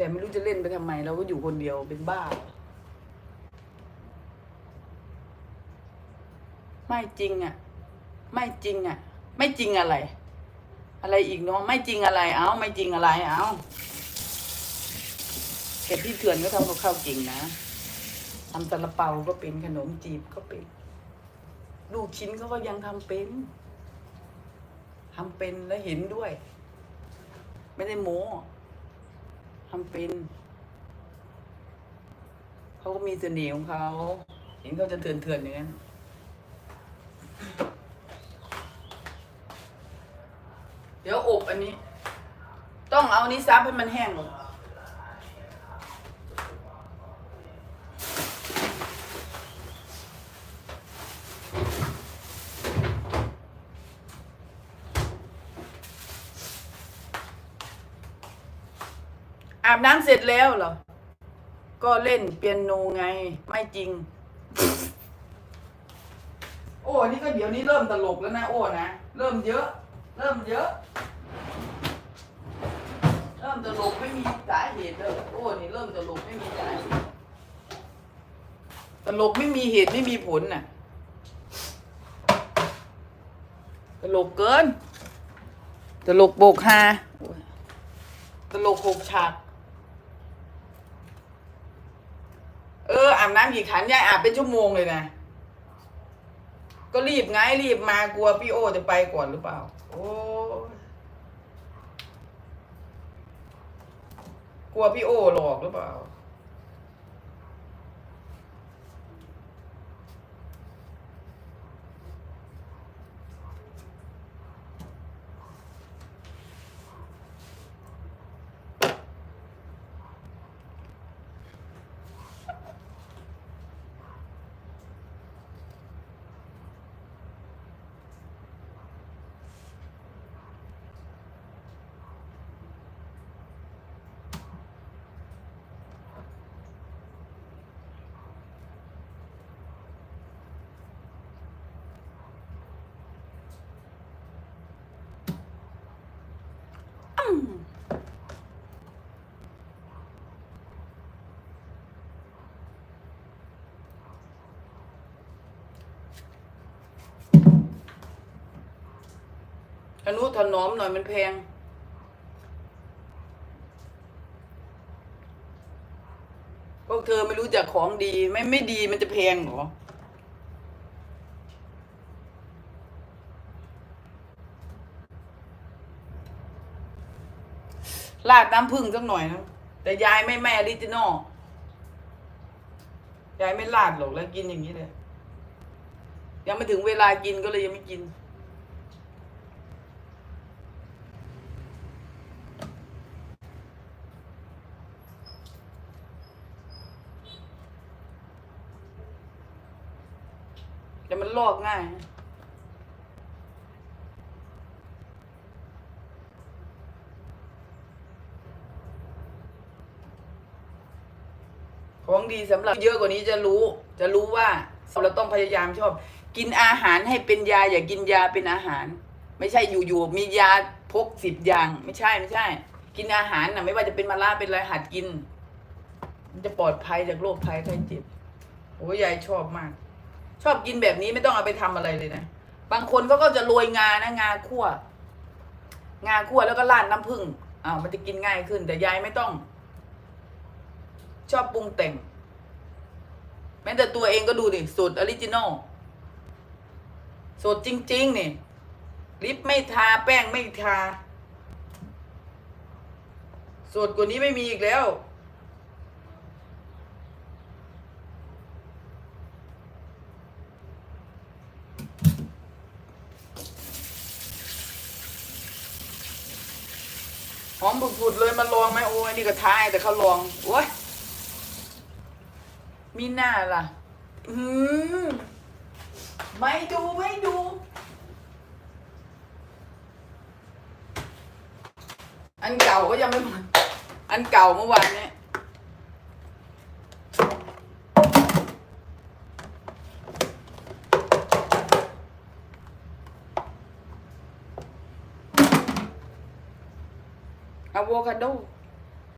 แต่ไม่รู้จะเล่นไปทำไม เราก็อยู่คนเดียวเป็นบ้า ไม่จริงอะ ไม่จริงอะ ไม่จริงอะไร อะไรอีกเนาะไม่จริงอะไรเอาไม่จริงอะไรเอาเห็ดที่เถื่อนก็ทำกับข้าวเก่งนะทำซาลาเปาก็เป็นขนมจีบก็เป็นลูกชิ้นเขาก็ยังทำเป็นทำเป็นและเห็นด้วย ไม่ได้โม้ ทำเป็น เขาก็มีเสน่ห์ของเขา เห็นเขาจะเถื่อนเถื่อนอย่างนั้นเดี๋ยวอบอันนี้ ต้องเอานี้ซับให้มันแห้งก่อน อาบน้ำเสร็จแล้วเหรอ ก็เล่นเปียโนไง ไม่จริง โอ้นี่ก็เดี๋ยวนี้เริ่มตลกแล้วนะโอ้นะ เริ่มเยอะ เริ่มเยอะ เริ่มตลกไม่มีสาเหตุเลยโอ้นี่เริ่มตลกไม่มีสาเหตุตลกไม่มีเหตุไม่มีผลน่ะ ตลกเกิน ตลกโบกฮาตลกหกฉาก เอออา บน้ำกี่ขันยายอาบเป็นชั่วโมงเลยนะ ก็รีบไงรีบมากลัวพี่โอจะไปก่อนหรือเปล่า โอ้กลัวพี่โอหลอกหรือเปล่า อนุถนอมหน่อยมันแพง พวกเธอไม่รู้จักของดี ไม่ไม่ดีมันจะแพงหรอราดน้ำผึ้งสักหน่อยนะ แต่ยายไม่แม่อลิจินอลยายไม่ราดหรอกแล้วกินอย่างนี้เลย ยังไม่ถึงเวลากินก็เลยยังไม่กิน แต่มันลอกง่ายนะของดีสำหรับเยอะกว่านี้จะรู้จะรู้ว่าเราต้องพยายามชอบ กินอาหารให้เป็นยา อย่ากินยาเป็นอาหาร ไม่ใช่อยู่ๆมียาพกสิบอย่าง ไม่ใช่ไม่ใช่ กินอาหารนะไม่ว่าจะเป็นมาล่าเป็นอะไรหัดกิน มันจะปลอดภัยจากโรคภัยไข้เจ็บโอ้ยยายชอบมาก ชอบกินแบบนี้ไม่ต้องเอาไปทำอะไรเลยนะ บางคนเขาก็จะโรยงานะงาคั่ว งาคั่วแล้วก็ราดน้ำผึ้งอ้าวมันจะกินง่ายขึ้น แต่ยายไม่ต้อง ชอบปรุงแต่ง แม้แต่ตัวเองก็ดูดิสูตรออริจินอลสูตรจริง ๆ นี่ ลิปไม่ทาแป้งไม่ทาสูตรกว่านี้ไม่มีอีกแล้ว หอมผุดๆเลยมาลองไหมโอ้ยนี่ก็ท้ายแต่เขาลองโอ้ยมีหน้าล่ะ อืมไม่ดูไม่ดูอันเก่าก็ยังไม่หมดอันเก่าเมื่อวานเนี้ย อะโวคาโด